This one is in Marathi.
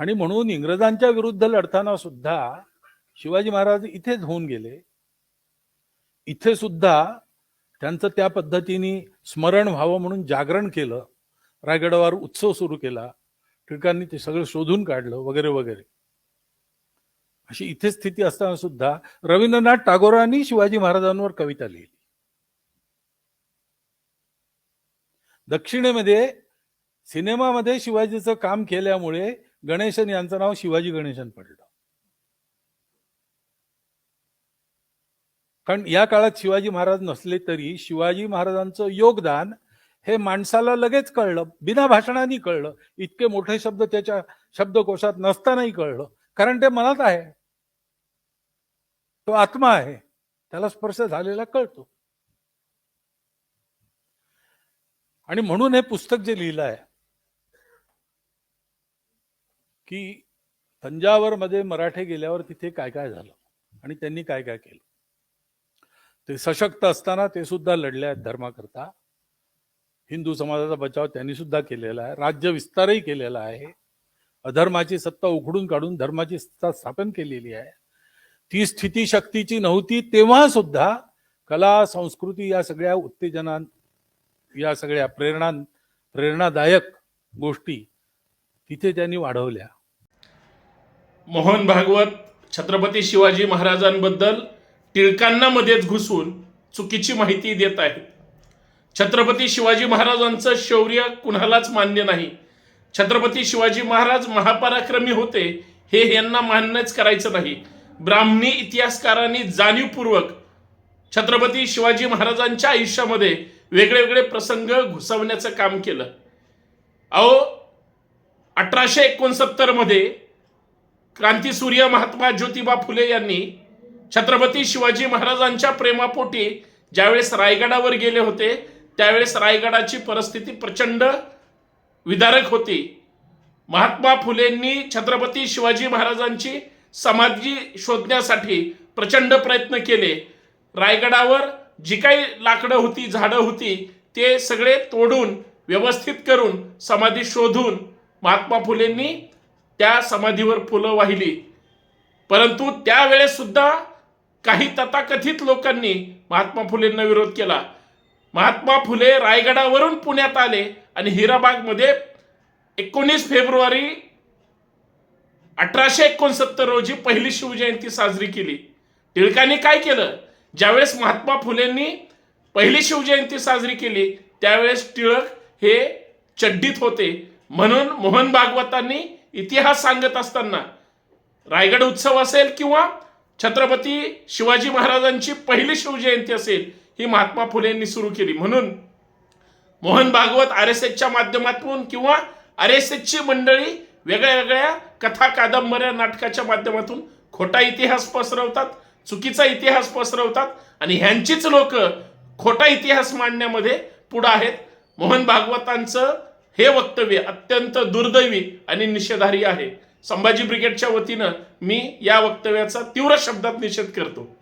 आणि म्हणून इंग्रजांच्या विरुद्ध लढताना सुद्धा शिवाजी महाराज इथेच होऊन गेले. इथे सुद्धा त्यांचं त्या पद्धतीने स्मरण व्हावं म्हणून जागरण केलं. रायगडावर उत्सव सुरू केला. टिळकांनी ते सगळं शोधून काढलं वगैरे वगैरे. अशी इथे स्थिती असताना सुद्धा रवींद्रनाथ टागोरांनी शिवाजी महाराजांवर कविता लिहिली. दक्षिणेमध्ये सिनेमामध्ये शिवाजीचं काम केल्यामुळे गणेशन यांचं नाव शिवाजी गणेशन पडलं. कारण या काळात शिवाजी महाराज नसले तरी शिवाजी महाराजांचं योगदान हे माणसाला लगेच कळलं. बिना भाषणाने कळलं. इतके मोठे शब्द त्याच्या शब्दकोशात नसतानाही कळलं. कारण ते मनात आहे. तो आत्मा आहे. त्याला स्पर्श झालेला कळतो. आणि म्हणून हे पुस्तक जे लिहिलं आहे की तंजावरमध्ये मराठे गेल्यावर तिथे काय काय झालं आणि त्यांनी काय काय केलं? ते सशक्त असताना ते सुद्धा लढले आहेत धर्माकरता. हिंदू समाजाचा बचाव त्यांनी सुद्धा केलेला आहे. राज्य विस्तारही केलेला आहे. अधर्माची सत्ता उघडून काढून धर्माची सत्ता स्थापन केलेली आहे. ती स्थिती शक्तीची नव्हती तेव्हा सुद्धा कला संस्कृती या सगळ्या उत्तेजना या सगळ्या प्रेरणा प्रेरणादायक गोष्टी तिथे त्यांनी वाढवल्या. मोहन भागवत छत्रपती शिवाजी महाराजांबद्दल टिळकांना मध्येच घुसून चुकीची माहिती देत आहेत. छत्रपती शिवाजी महाराजांचं शौर्य कुणालाच मान्य नाही. छत्रपती शिवाजी महाराज महापराक्रमी होते हे यांना मान्यच करायचं नाही. ब्राह्मणी इतिहासकारांनी जाणीवपूर्वक छत्रपती शिवाजी महाराजांच्या आयुष्यामध्ये वेगळे वेगळे प्रसंग घुसवण्याचं काम केलं. अहो अठराशे एकोणसत्तरमध्ये क्रांतीसूर्य महात्मा ज्योतिबा फुले यांनी छत्रपती शिवाजी महाराजांच्या प्रेमापोटी ज्यावेळेस रायगडावर गेले होते त्यावेळेस रायगडाची परिस्थिती प्रचंड विदारक होती. महात्मा फुलेंनी छत्रपती शिवाजी महाराजांची समाधी शोधण्यासाठी प्रचंड प्रयत्न केले. रायगडावर जी काही लाकडं होती झाडं होती ते सगळे तोडून व्यवस्थित करून समाधी शोधून महात्मा फुलेंनी त्या समाधीवर फुलं वाहिली. परंतु त्यावेळेस सुद्धा काही तथाकथित लोकांनी महात्मा फुलेंना विरोध केला. महात्मा फुले रायगडावरून पुण्यात आले आणि हिराबागमध्ये एकोणीस फेब्रुवारी अठराशे एकोणसत्तर रोजी पहिली शिवजयंती साजरी केली. टिळकांनी काय केलं? ज्यावेळेस महात्मा फुलेंनी पहिली शिवजयंती साजरी केली त्यावेळेस टिळक हे चड्डीत होते. म्हणून मोहन भागवतांनी इतिहास सांगत असताना रायगड उत्सव असेल किंवा छत्रपती शिवाजी महाराजांची पहिली शिवजयंती असेल ही महात्मा फुलेंनी सुरू केली. म्हणून मोहन भागवत आर एस एसच्या माध्यमातून किंवा आर एस एसची मंडळी वेगळ्या वेगळ्या कथा कादंबऱ्या नाटकाच्या माध्यमातून खोटा इतिहास पसरवतात चुकीचा इतिहास पसरवतात आणि ह्यांचीच लोक खोटा इतिहास मांडण्यामध्ये पुढं आहेत. मोहन भागवतांचं हे वक्तव्य अत्यंत दुर्दैवी आणि निषेधार्ह आहे. संभाजी ब्रिगेडच्या वतीनं मी या वक्तव्याचा तीव्र शब्दात निषेध करतो.